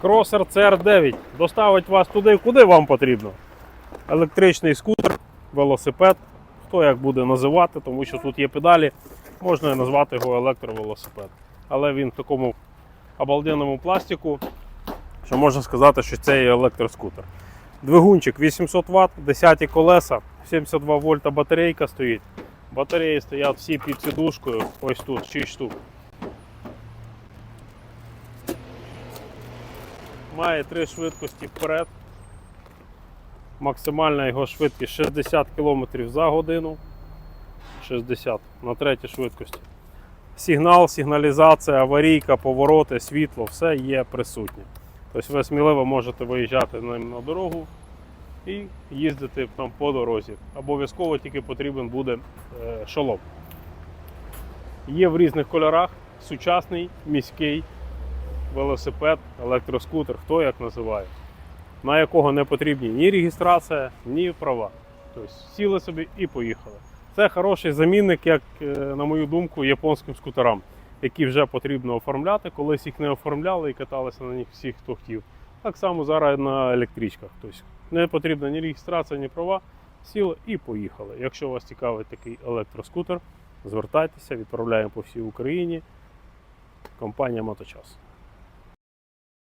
Кросер CR9 доставить вас туди, куди вам потрібно. Електричний скутер, велосипед, хто як буде називати, тому що тут є педалі, можна назвати його електровелосипед. Але він в такому обалденному пластику, що можна сказати, що це є електроскутер. Двигунчик 800 Вт, 10 колеса, 72 вольта батарейка стоїть. Батареї стоять всі під сидушкою, ось тут 6 штук. Має три швидкості вперед. Максимальна його швидкість 60 км за годину. 60 на третій швидкості. Сигнал, сигналізація, аварійка, повороти, світло, все є присутнє. Тобто ви сміливо можете виїжджати ним на дорогу і їздити там по дорозі. Обов'язково тільки потрібен буде е, шолом. Є в різних кольорах сучасний міський велосипед, електроскутер, хто як називає, на якого не потрібні ні реєстрація, ні права. Тобто сіли собі і поїхали. Це хороший замінник, як, е, на мою думку, японським скутерам, які вже потрібно оформляти. Колись їх не оформляли і каталися на них всі, хто хотів. Так само зараз на електричках. Тобто не потрібна ні реєстрація, ні права. Сіли і поїхали. Якщо вас цікавить такий електроскутер, звертайтеся, відправляємо по всій Україні. Компанія Моточас.